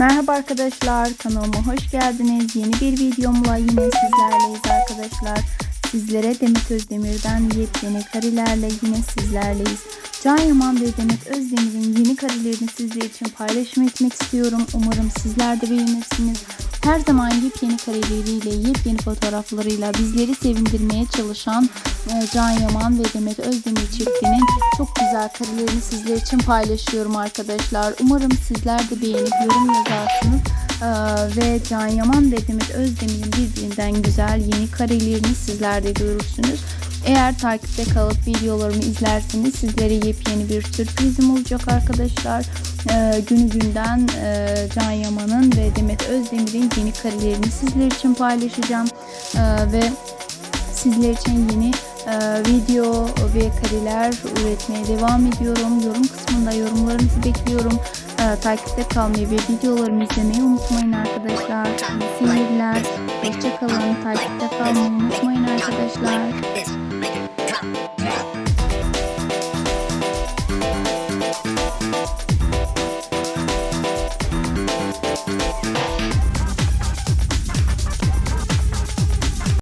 Merhaba arkadaşlar kanalıma hoş geldiniz. Yeni bir videomla yine sizlerleyiz arkadaşlar. Sizlere Demet Özdemir'den yepyeni karelerle yine sizlerleyiz. Can Yaman ve Demet Özdemir'in yeni karelerini sizler için paylaşım etmek istiyorum. Umarım sizler de beğenirsiniz. Her zaman yepyeni kareleriyle, yepyeni fotoğraflarıyla bizleri sevindirmeye çalışan e, Can Yaman ve Demet Özdemir çiftinin çok güzel karelerini sizler için paylaşıyorum arkadaşlar. Umarım sizler de beğenip yorum yazarsınız. Ee, ve Can Yaman ve Demet Özdemir'in birbirinden güzel yeni karelerini sizler de görürsünüz. Eğer takipte kalıp videolarımı izlerseniz sizlere yepyeni bir sürprizim olacak arkadaşlar. Ee, günü günden e, Can Yaman'ın ve Demet Özdemir'in yeni karelerini sizler için paylaşacağım. Ee, ve sizler için yeni e, video ve kareler üretmeye devam ediyorum. Yorum kısmında yorumlarınızı bekliyorum. E, takipte kalmayı ve videolarımı izlemeyi unutmayın arkadaşlar. Seyirler. Hoşçakalın. Takipte kalmayı unutmayın arkadaşlar.